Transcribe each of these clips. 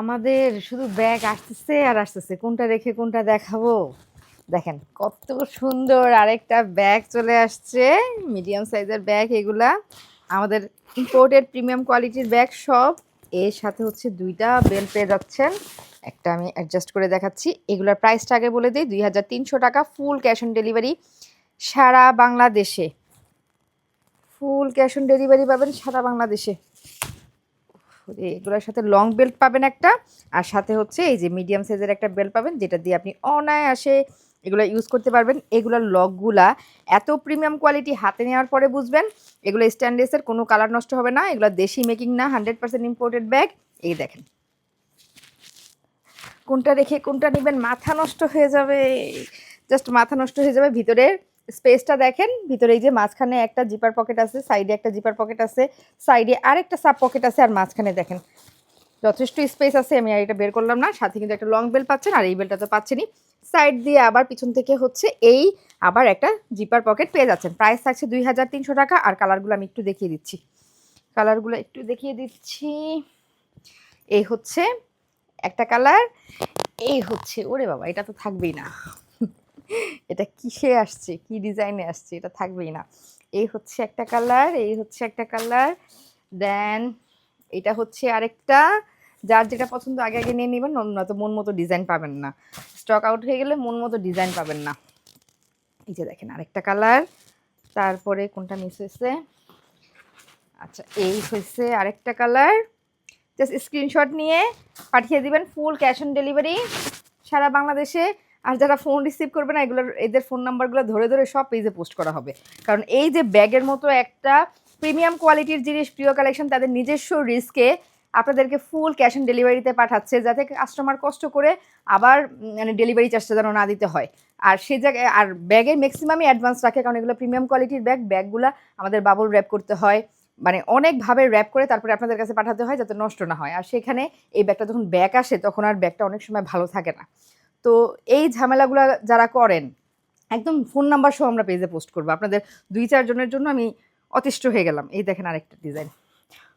আমাদের শুধু ব্যাগ আসতেছে আর আসতেছে। কোনটা রেখে কোনটা দেখাবো? দেখেন, কত সুন্দর আরেকটা ব্যাগ চলে আসছে। মিডিয়াম সাইজের ব্যাগ এগুলা। আমাদের ইম্পোর্টেড প্রিমিয়াম কোয়ালিটির ব্যাগ সব। এর সাথে হচ্ছে দুইটা বেল পেয়ে যাচ্ছেন। একটা আমি অ্যাডজাস্ট করে দেখাচ্ছি। এগুলোর প্রাইসটা আগে বলে দিই, দুই হাজার তিনশো টাকা ফুল ক্যাশ অন ডেলিভারি সারা বাংলাদেশে। ফুল ক্যাশ অন ডেলিভারি পাবেন সারা বাংলাদেশে। এগুলোর সাথে লং বেল্ট পাবেন একটা, আর সাথে হচ্ছে এই যে মিডিয়াম সাইজের একটা বেল্ট পাবেন, যেটা দিয়ে আপনি অনায়াসে এগুলো ইউজ করতে পারবেন। এগুলোর লকগুলা এত প্রিমিয়াম কোয়ালিটি হাতে নেওয়ার পরে বুঝবেন, এগুলো স্ট্যান্ডলেসের কোনো কালার নষ্ট হবে না, এগুলো দেশি মেকিং না হান্ড্রেড পার্সেন্ট ইম্পোর্টেড ব্যাগ এই দেখেন। কোনটা রেখে কোনটা নেবেন, মাথা নষ্ট হয়ে যাবে জাস্ট মাথা নষ্ট হয়ে যাবে ভিতরের। স্পেসটা দেখেন, ভিতরে এই যে মাঝখানে একটা জিপার পকেট আছে, সাইডে একটা জিপার পকেট আছে, সাইডে আরেকটা সাব পকেট আছে, আর মাঝখানে দেখেন। যথেষ্ট স্পেস আছে, আমি আর এটা বের করলাম না, সাথে কিন্তু একটা লং বেল পাচ্ছেন, আর এই বেলটা তো পাচ্ছেনই। সাইড দিয়ে আবার পিছন থেকে হচ্ছে এই আবার একটা জিপার পকেট পেয়ে যাচ্ছেন। প্রাইস থাকছে দুই হাজার তিনশো টাকা, আর কালারগুলো আমি একটু দেখিয়ে দিচ্ছি। কালারগুলো একটু দেখিয়ে দিচ্ছি। এই হচ্ছে একটা কালার, এই হচ্ছে, ওরে বাবা, এটা তো থাকবেই না। এটা কিসে আসছে? কি ডিজাইনে আসছে? এটা থাকবেই না। এই হচ্ছে একটা কালার এই হচ্ছে একটা কালার দেন এটা হচ্ছে আরেকটা। যার যেটা পছন্দ, আগে আগে নিয়ে নেবেন নয়তো মন মতো ডিজাইন পাবেন না। স্টক আউট হয়ে গেলে মন মতো ডিজাইন পাবেন না। এই যে দেখেন, আরেকটা কালার তারপরে কোনটা মিস হয়েছে? আচ্ছা এই হয়েছে আরেকটা কালার জাস্ট স্ক্রিনশট নিয়ে পাঠিয়ে দিবেন ফুল ক্যাশ অন ডেলিভারি সারা বাংলাদেশে। আর যারা ফোন রিসিভ করবে না, এগুলোর, এদের ফোন নাম্বারগুলো ধরে ধরে সব পেজে পোস্ট করা হবে। কারণ এই যে ব্যাগের মতো একটা প্রিমিয়াম কোয়ালিটির জিনিস, প্রিয় কালেকশন তাদের নিজস্ব রিস্কে আপনাদেরকে ফুল ক্যাশ অন ডেলিভারিতে পাঠাচ্ছে, যাতে কাস্টমার কষ্ট করে আবার মানে ডেলিভারি চার্জটা যেন না দিতে হয়। আর সেই জায়গায়, আর ব্যাগের ম্যাক্সিমামই অ্যাডভান্স রাখে, কারণ এগুলো প্রিমিয়াম কোয়ালিটির ব্যাগ ব্যাগগুলো আমাদের বাবল র্যাপ করতে হয়। মানে অনেকভাবে র্যাপ করে তারপরে আপনাদের কাছে পাঠাতে হয়, যাতে নষ্ট না হয়। আর সেখানে এই ব্যাগটা যখন ব্যাগ আসে, তখন আর ব্যাগটা অনেক সময় ভালো থাকে না। তো এই ঝামেলাগুলো যারা করেন, একদম ফোন নাম্বার সহ আমরা পেজে পোস্ট করব। আপনাদের দুই চারজনের জন্য আমি অতিষ্ঠ হয়ে গেলাম। এই দেখেন আরেকটা design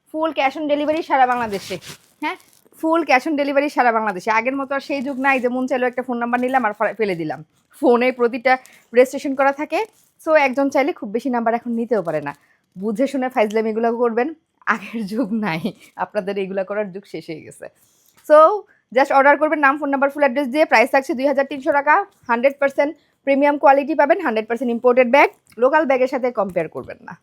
full cash on delivery সারা বাংলাদেশে। হ্যাঁ? ফুল ক্যাশ অন ডেলিভারি সারা বাংলাদেশে। আগের মতো আর সেই যুগ নাই যে মন চাইলেও একটা ফোন নাম্বার নিলাম আর ফেলে দিলাম। ফোনে প্রতিটা রেজিস্ট্রেশন করা থাকে। সো একজন চাইলে খুব বেশি নাম্বার এখন নিতেও পারে না। বুঝে শুনে ফাইজলাম এগুলো করবেন। আগের যুগ নাই। আপনাদের এগুলো করার যুগ শেষ হয়ে গেছে। সো জাস্ট অর্ডার করবেন, নাম ফোন নাম্বার ফুল অ্যাড্রেস দিয়ে প্রাইস থাকছে দুই হাজার তিনশো টাকা। হান্ড্রেড পার্সেন্ট প্রিমিয়াম কোয়ালিটি পাবেন hundred percent imported bag local ব্যাগের সাথে কম্পেয়ার করবেন না।